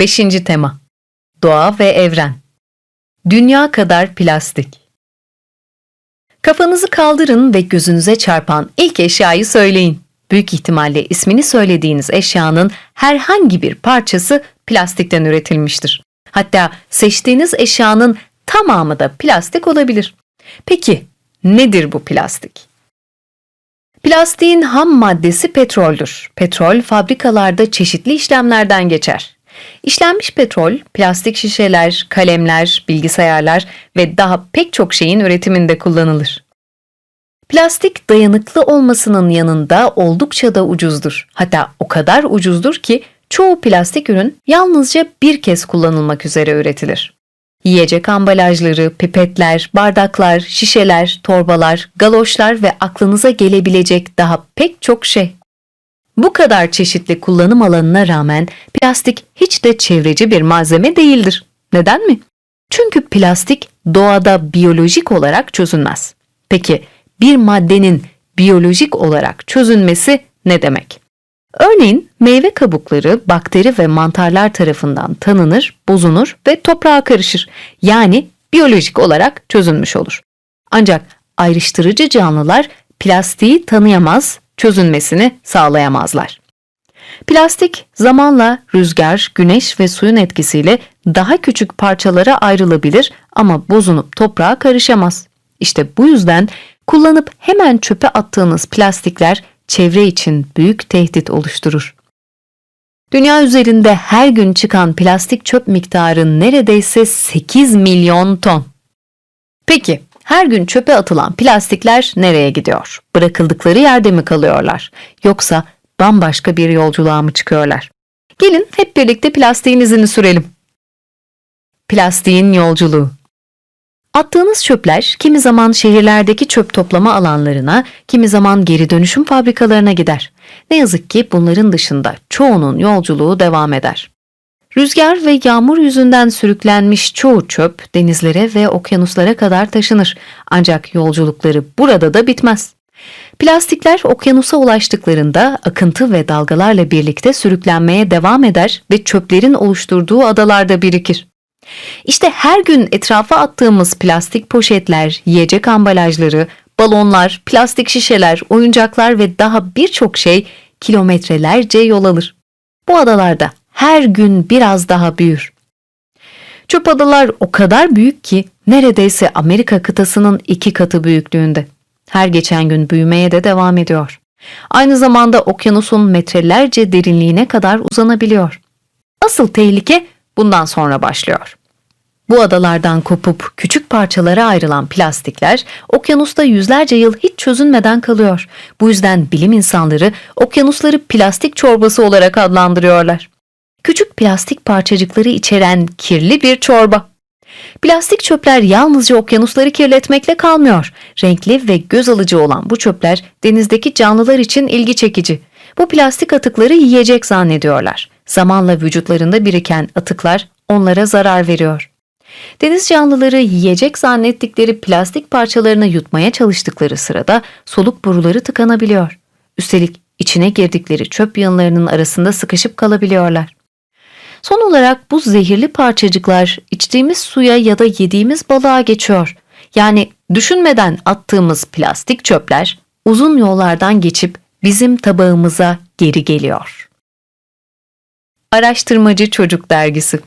5. tema Doğa ve evren Dünya kadar plastik Kafanızı kaldırın ve gözünüze çarpan ilk eşyayı söyleyin. Büyük ihtimalle ismini söylediğiniz eşyanın herhangi bir parçası plastikten üretilmiştir. Hatta seçtiğiniz eşyanın tamamı da plastik olabilir. Peki nedir bu plastik? Plastiğin ham maddesi petroldür. Petrol fabrikalarda çeşitli işlemlerden geçer. İşlenmiş petrol, plastik şişeler, kalemler, bilgisayarlar ve daha pek çok şeyin üretiminde kullanılır. Plastik dayanıklı olmasının yanında oldukça da ucuzdur. Hatta o kadar ucuzdur ki çoğu plastik ürün yalnızca bir kez kullanılmak üzere üretilir. Yiyecek ambalajları, pipetler, bardaklar, şişeler, torbalar, galoşlar ve aklınıza gelebilecek daha pek çok şey. Bu kadar çeşitli kullanım alanına rağmen plastik hiç de çevreci bir malzeme değildir. Neden mi? Çünkü plastik doğada biyolojik olarak çözünmez. Peki bir maddenin biyolojik olarak çözünmesi ne demek? Örneğin meyve kabukları bakteri ve mantarlar tarafından tanınır, bozunur ve toprağa karışır. Yani biyolojik olarak çözünmüş olur. Ancak ayrıştırıcı canlılar plastiği tanıyamaz, çözünmesini sağlayamazlar. Plastik zamanla rüzgar, güneş ve suyun etkisiyle daha küçük parçalara ayrılabilir ama bozunup toprağa karışamaz. İşte bu yüzden kullanıp hemen çöpe attığınız plastikler çevre için büyük tehdit oluşturur. Dünya üzerinde her gün çıkan plastik çöp miktarı neredeyse 8 milyon ton. Peki, her gün çöpe atılan plastikler nereye gidiyor? Bırakıldıkları yerde mi kalıyorlar? Yoksa bambaşka bir yolculuğa mı çıkıyorlar? Gelin hep birlikte plastiğin izini sürelim. Plastiğin yolculuğu Attığınız çöpler kimi zaman şehirlerdeki çöp toplama alanlarına, kimi zaman geri dönüşüm fabrikalarına gider. Ne yazık ki bunların dışında çoğunun yolculuğu devam eder. Rüzgar ve yağmur yüzünden sürüklenmiş çoğu çöp denizlere ve okyanuslara kadar taşınır. Ancak yolculukları burada da bitmez. Plastikler okyanusa ulaştıklarında akıntı ve dalgalarla birlikte sürüklenmeye devam eder ve çöplerin oluşturduğu adalarda birikir. İşte her gün etrafa attığımız plastik poşetler, yiyecek ambalajları, balonlar, plastik şişeler, oyuncaklar ve daha birçok şey kilometrelerce yol alır. Bu adalarda her gün biraz daha büyür. Çöp adalar o kadar büyük ki neredeyse Amerika kıtasının iki katı büyüklüğünde. Her geçen gün büyümeye de devam ediyor. Aynı zamanda okyanusun metrelerce derinliğine kadar uzanabiliyor. Asıl tehlike bundan sonra başlıyor. Bu adalardan kopup küçük parçalara ayrılan plastikler okyanusta yüzlerce yıl hiç çözünmeden kalıyor. Bu yüzden bilim insanları okyanusları plastik çorbası olarak adlandırıyorlar. Küçük plastik parçacıkları içeren kirli bir çorba. Plastik çöpler yalnızca okyanusları kirletmekle kalmıyor. Renkli ve göz alıcı olan bu çöpler denizdeki canlılar için ilgi çekici. Bu plastik atıkları yiyecek zannediyorlar. Zamanla vücutlarında biriken atıklar onlara zarar veriyor. Deniz canlıları yiyecek zannettikleri plastik parçalarını yutmaya çalıştıkları sırada soluk boruları tıkanabiliyor. Üstelik içine girdikleri çöp yığınlarının arasında sıkışıp kalabiliyorlar. Son olarak bu zehirli parçacıklar içtiğimiz suya ya da yediğimiz balığa geçiyor. Yani düşünmeden attığımız plastik çöpler uzun yollardan geçip bizim tabağımıza geri geliyor. Araştırmacı Çocuk Dergisi